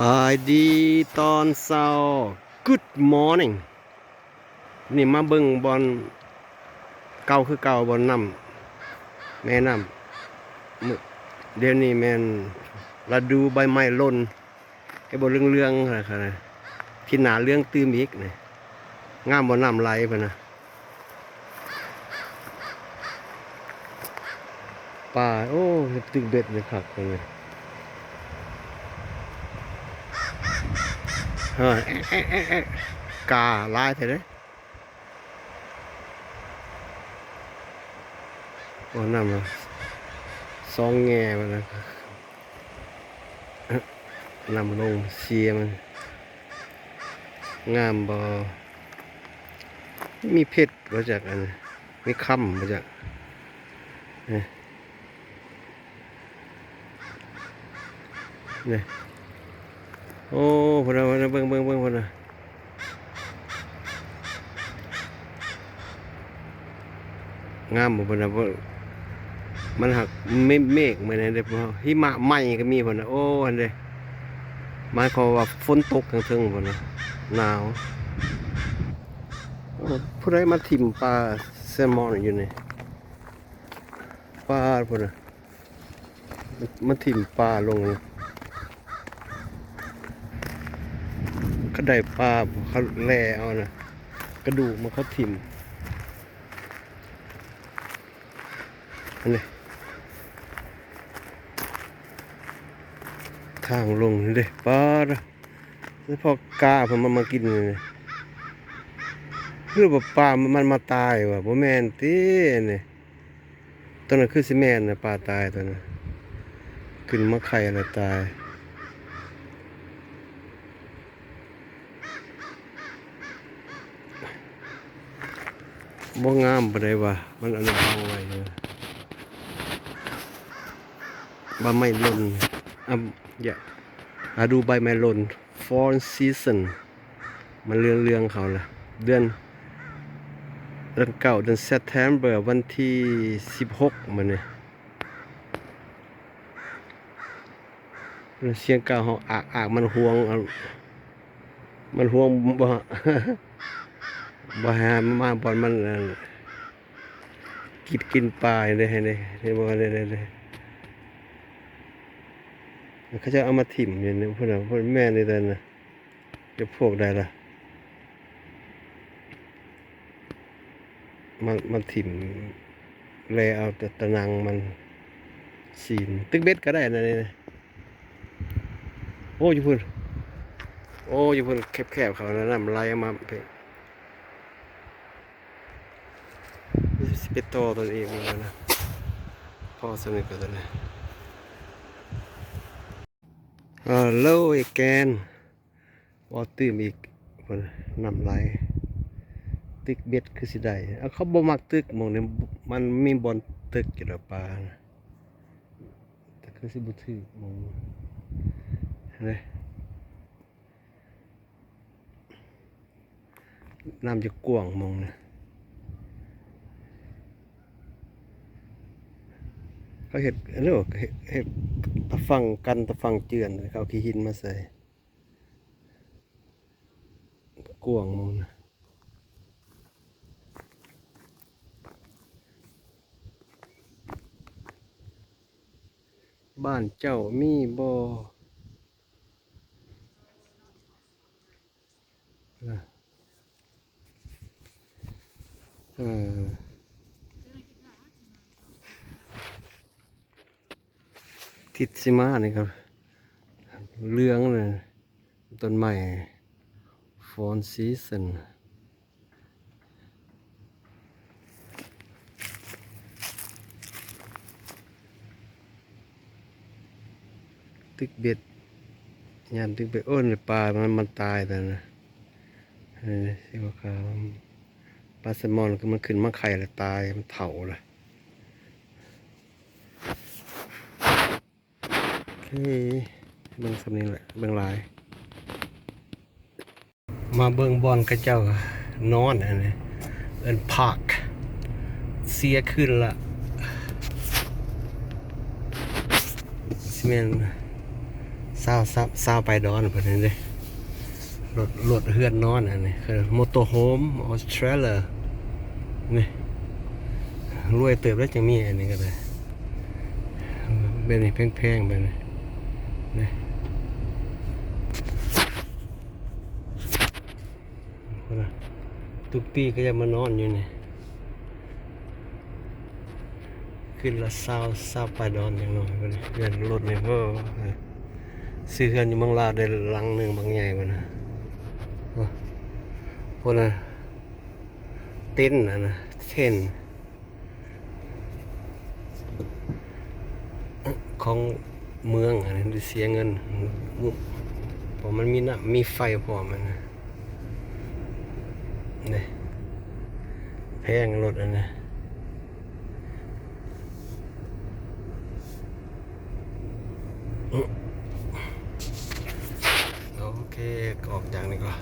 บายดีตอนเช้า Good morning นี่มาเบิ่งบอลเก่าคือเก่าบอลน้ำแม่น้ำเดี๋ยวนี้แม่นฤดูใบไม้ล่นไอ้บ่เรื่องๆนะครับนะที่หนาเรื่องตื้มอีกนี่งามบ่น้ำไหลพุ่นนะป่าโอ้ตึกเบ็ดเลยครับเลย เฮ้ยเอ๊ะเอเอเอกาลายเถอะเด้โอ้น้ำมาสองแง่มันนะนำลงเสียมัน งามบอมีเพชรมาจากอันมีคำมาจากเนี่นี่ โอ้พนนะพนนะเบิ่งเบิ่งเบิ่งพนนะงามบ่พนนะมันหักไม่เมฆเหมือนนั่นเด้อพ่อหิมะไหม้ก็มีพนนะโอ้อันเด้หมายความว่าฝนตกทางเทิงพนนะหนาวผู้ใดมาถิ่มปลาแซลมอนอยู่นี่ปลาพนนะมาถิ่มปลาลงนี่ เขาได้ปลาเขาแล่เอานะกระดูกมันเขาถิ่มอันนี้ทางลงเด้ปลาละแล้วพอกาผมมันมากินนี่หรือว่าปลามันมาตายว่ะบ่แม่นตินี่ตัวนั้นคือสิแมนนะปลาตายตัวนั้นขึ้นมาไข่อะไรตาย บ่งามปานใดวะมันอันนั้นเอาไว้เลยใบไม้หล่นอะอย่าอาดูใบไม้หล่น fall season มันเรื่องเรื่องเขาละเดือนเดือนเก่าเดือน September วันที่ 16มันเนี่ยเสียงเก่าเขาอากอากมันห่วง มันห่วงบ่ บ่หามาบอลมันกินกินปลาได้ให้ได้ให้บ่ได้ได้ได้เขาจะเอามาถิ่มอยู่นี่พวกนั้นพวกแม่นี่แต่น่ะจะพวกได้ล่ะมันมันถิ่มแลยเอาแต่ตะนังมันสีนตึกเบ็ดก็ได้นะเนี่นะโอ้ยอยู่พุ่นโอ้ยอยู่พุ่นแคบๆเขาแนะน้ำไหลมาเพ่ไปต่อตัวเองแล้วนะพ่อสนิทกับตัวนี้ฮัลโหลไอ้แกนวอตื่มอีกคนนำไหลตึกเบ็ดคือสิได้เอาเขาบ่มักตึกมองเนี่ยมันมีบอลตึกอยู่ล้วปลาแต่คือสิบ่ถือมองเห็นไหมน้ำจะกว้างมองเนี่ย เขาเห็ดอันนี้บอกเห็ดเห็ดตะฟังกันตะฟังเจือนเขาขี้หินมาใส่กวางมองนะบ้านเจ้ามีบ่นะเออ ทิศิมานี่ครับเรื่องเลยต้นไม้ฟอนซีซันตึกเบ็ดยามตึกเบ็ดโอ้นปลา มันมันตายแต่นะเออสิว่าครับปลาแซลมอนก็มันขึ้นมาไข่ล้วตาย มันเถาเลย โอ เคเบิ่งสำนี้แหละเบิ่งลาย มาเบิ่งบอลกระเจ้านอนอันนี้เอินพากเสียขึ้นละซีเมนเศร้าเศร้าไปดอนเพิ่นนี่เด้รถรถเฮือนนอนอันนี้คือมอเตอร์โฮมออสเตรเลียนี่รวยเติบแล้วจังมีอันนี้ก็ได้เป็นนี่แพงๆไปนี่นี่ค นะทุกปีก็ยังมานอนอยู่นี่ขึ้นละเศร้าเศร้าไปดอนอย่างน้อยไปเลยเรือนรถเนี่ยก็ซื้อเรือนอยู่เมืองลาได้ลังหนึ่งบางใหญ่ไปนะโอ้คนน่ะเต้นนะนะเท่นของ เมืองอันนี้เสียเงินเพราะมันมีน้ำมีไฟพอมมันนะนี่แพงรถอันนี้โอเคออกจากนี้ก่อน